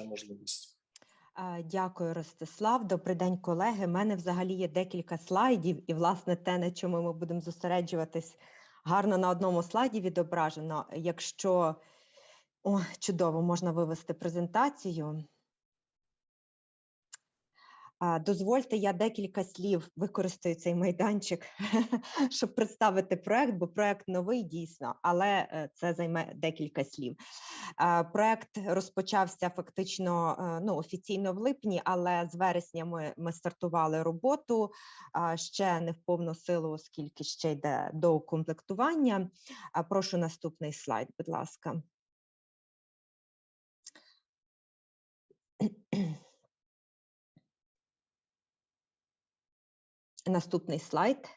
можливість. Е, Дякую, Ростислав. Добрий день, колеги. У мене взагалі є декілька слайдів, і, власне, те, на чому ми будемо зосереджуватись, гарно на одному слайді відображено. Якщо о, чудово, можна вивести презентацію. Дозвольте, я декілька слів використаю цей майданчик, щоб представити проект, бо проект новий дійсно, але е, це займе декілька слів. Проект розпочався фактично е, ну, офіційно в липні, але з вересня ми, ми стартували роботу ще не в повну силу, оскільки ще йде до укомплектування. Прошу наступний слайд, будь ласка. Наступний слайд.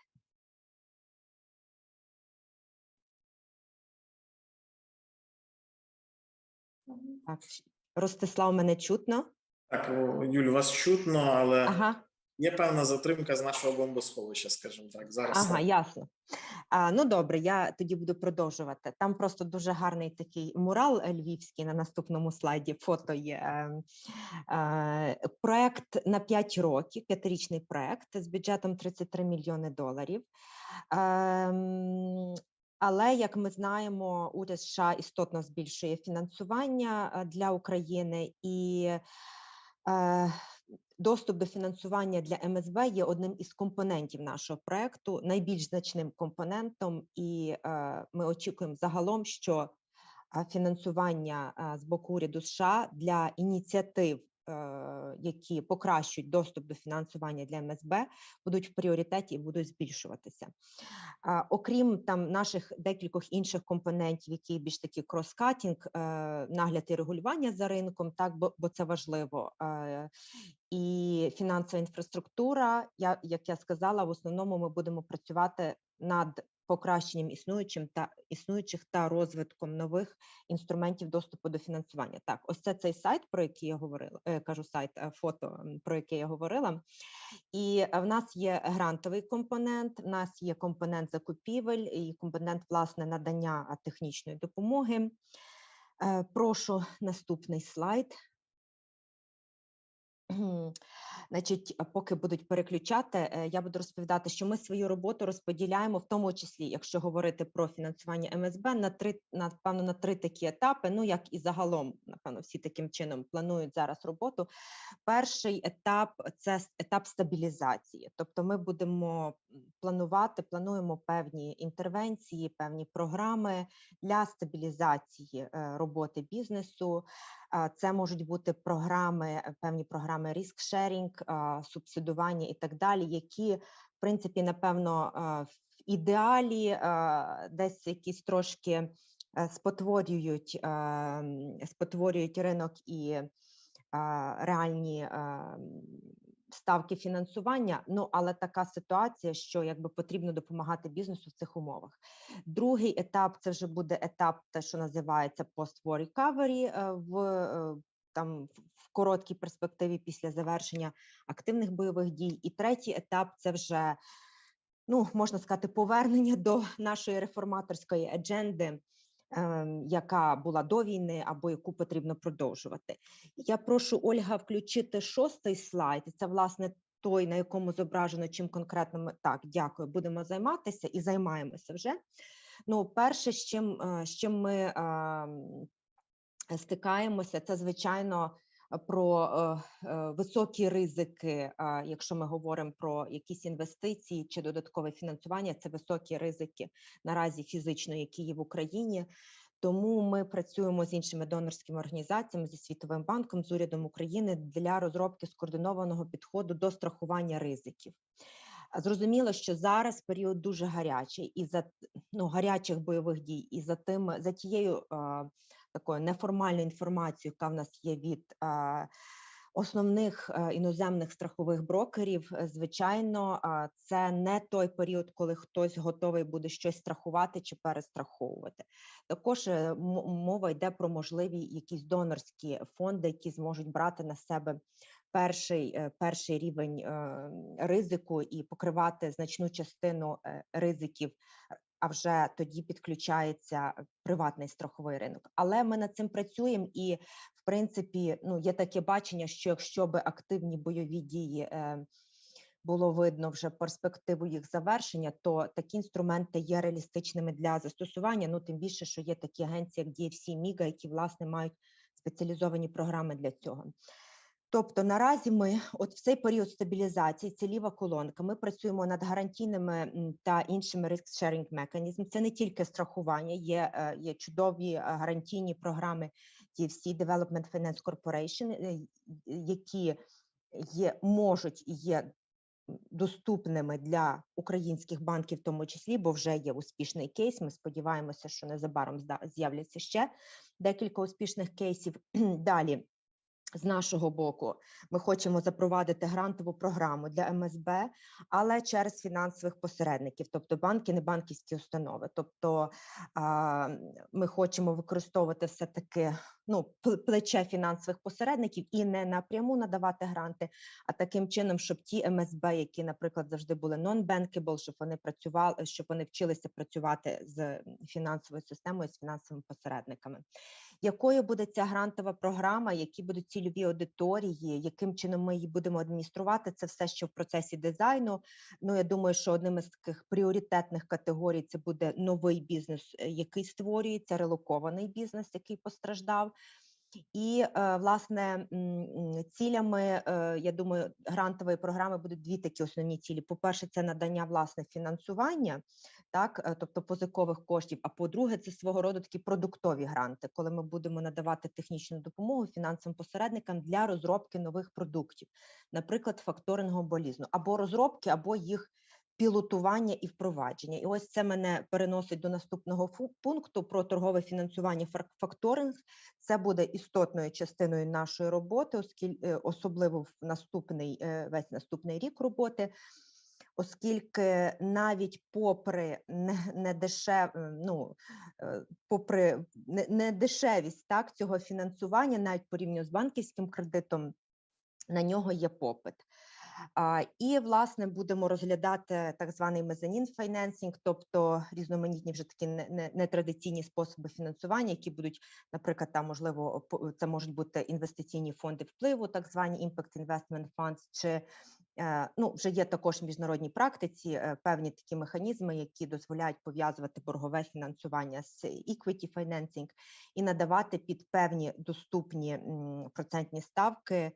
Так, Ростислав, мене чутно? Так, Юль, вас чутно, але Ага, є певна затримка з нашого бомбосховища, скажімо так. Зараз ага, так. ясно. А, ну добре, я тоді буду продовжувати. Там просто дуже гарний такий мурал е, львівський на наступному слайді. Фото є. Е, е, проект на 5 років, п'ятирічний проект з бюджетом 33 мільйони доларів. Ем, але як ми знаємо, уряд США істотно збільшує фінансування е, для України і е, доступ до фінансування для МСБ є одним із компонентів нашого проекту, найбільш значним компонентом, і е, ми очікуємо загалом, що е, фінансування е, з боку уряду США для ініціатив, які покращують доступ до фінансування для МСБ, будуть в пріоритеті і будуть збільшуватися. Окрім там наших декількох інших компонентів, які більш такі кроскатінг, е, нагляд і регулювання за ринком, так бо, бо це важливо. е, І фінансова інфраструктура, я, як я сказала, в основному ми будемо працювати над покращенням існуючим та існуючих та розвитком нових інструментів доступу до фінансування. Так, ось це цей сайт, про який я говорила. е, Кажу сайт, е, фото, про яке я говорила. І е, в нас є грантовий компонент, в нас є компонент закупівель і компонент власне надання технічної допомоги. Прошу наступний слайд. Значить, поки будуть переключати, е, я буду розповідати, що ми свою роботу розподіляємо, в тому числі, якщо говорити про фінансування МСБ, на три напевно на три такі етапи. Ну як і загалом, напевно, всі таким чином планують зараз роботу. Перший етап це етап стабілізації. Тобто, ми будемо планувати, плануємо певні інтервенції, певні програми для стабілізації е, роботи бізнесу. Це можуть бути програми, е, певні програми ріск-шерінг, субсидування і так далі, які, в принципі, напевно, в ідеалі десь якісь трошки е, спотворюють, е, спотворюють ринок і реальні а, м, ставки фінансування. Ну, але така ситуація, що якби потрібно допомагати бізнесу в цих умовах. Другий етап це вже буде етап, те, що називається post-war recovery е, в е, там в- короткій перспективі після завершення активних бойових дій. І третій етап це вже ну можна сказати повернення до нашої реформаторської адженди. Ем, Яка була до війни або яку потрібно продовжувати, я прошу Ольга включити шостий слайд. Це власне той, на якому зображено, чим конкретно ми так, дякую, будемо займатися і займаємося вже. Ну, перше, з чим, е, з чим ми ем, стикаємося, це звичайно про е, е, високі ризики. Якщо ми говоримо про якісь інвестиції чи додаткове фінансування, це високі ризики наразі фізично, які є в Україні. Тому ми працюємо з іншими донорськими організаціями зі Світовим банком, з урядом України для розробки скоординованого підходу до страхування ризиків. Зрозуміло, що зараз період дуже гарячий, і за ну, гарячих бойових дій, і за тим за тією такою неформальною інформацією, яка в нас є від основних е, іноземних страхових брокерів, е, звичайно, це не той період, коли хтось готовий буде щось страхувати чи перестраховувати. Також е, мова йде про можливі якісь донорські фонди, які зможуть брати на себе перший, перший рівень ризику і покривати значну частину ризиків а вже тоді підключається приватний страховий ринок. Але ми над цим працюємо, і в принципі, ну є таке бачення, що якщо би активні бойові дії е, було видно вже перспективу їх завершення, то такі інструменти є реалістичними для застосування. Ну тим більше, що є такі агенції, як DFC, Міга, які власне мають спеціалізовані програми для цього. Тобто наразі ми, от в цей період стабілізації, це ліва колонка. Ми працюємо над гарантійними та іншими risk-sharing mechanism. Це не тільки страхування, є, е, є чудові е, гарантійні програми DFC, Development Finance Corporation, е, які є, можуть і є доступними для українських банків, в тому числі, бо вже є успішний кейс. Ми сподіваємося, що незабаром з'являться ще декілька успішних кейсів. Далі. З нашого боку, ми хочемо запровадити грантову програму для МСБ, але через фінансових посередників, тобто банки, не банківські установи. Тобто ми хочемо використовувати все таки ну, плече фінансових посередників і не напряму надавати гранти, а таким чином, щоб ті МСБ, які, наприклад, завжди були non-bankable, щоб вони працювали, щоб вони вчилися працювати з фінансовою системою, з фінансовими посередниками якою буде ця грантова програма, які будуть цільові аудиторії, яким чином ми її будемо адмініструвати. Це все, що в процесі дизайну. Ну я думаю, що одним із таких пріоритетних категорій це буде новий бізнес, е, який створюється, релокований бізнес, який постраждав. І е, власне цілями, е, я думаю, грантової програми будуть дві такі основні цілі. По-перше, це надання власне фінансування, так, е, тобто позикових коштів. А по-друге, це свого роду такі продуктові гранти, коли ми будемо надавати технічну допомогу фінансовим посередникам для розробки нових продуктів, наприклад, факторингу або лізну, або розробки, або їх пілотування і впровадження. І ось це мене переносить до наступного пункту про торгове фінансування фак- факторинг. Це буде істотною частиною нашої роботи, оскільки особливо в наступний е, весь наступний рік роботи. Оскільки навіть попри не, дешев, е, ну, е, попри не, не так, цього фінансування, навіть порівняно з банківським кредитом, на нього є попит. І, власне, будемо розглядати так званий мезонін файненсінг, тобто різноманітні вже такі не- не- нетрадиційні способи фінансування, які будуть, наприклад, там можливо, це можуть бути інвестиційні фонди впливу, так звані Impact Investment Funds, чи е, ну, вже є також в міжнародній практиці е, певні такі механізми, які дозволяють пов'язувати боргове фінансування з equity financing і надавати під певні доступні процентні ставки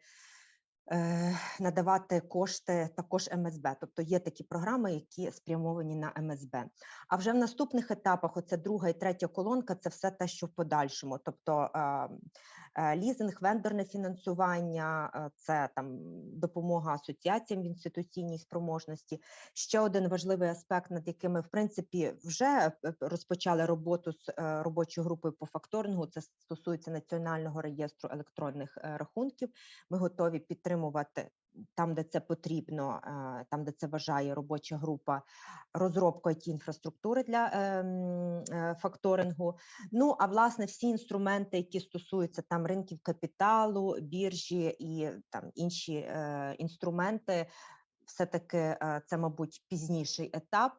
надавати кошти також МСБ. Тобто є такі програми, які спрямовані на МСБ. А вже в наступних етапах, оце друга і третя колонка, це все те, що в подальшому. Тобто е, е, лізинг, вендорне фінансування, е, це там допомога асоціаціям в інституційній спроможності. Ще один важливий аспект, над яким ми в принципі вже е, розпочали роботу з е, робочою групою по факторингу. Це стосується національного реєстру електронних е, рахунків. Ми готові підтримувати там, де це потрібно, е, там, де це вважає робоча група, розробку it інфраструктури для ем, е, факторингу. Ну а власне всі інструменти, які стосуються там ринків капіталу, біржі і там інші е, інструменти, все таки це, мабуть, пізніший етап.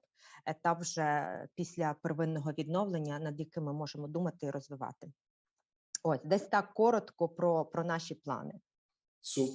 Етап вже після первинного відновлення, над яким ми можемо думати і розвивати. Ось десь так коротко про, про наші плани. Супер.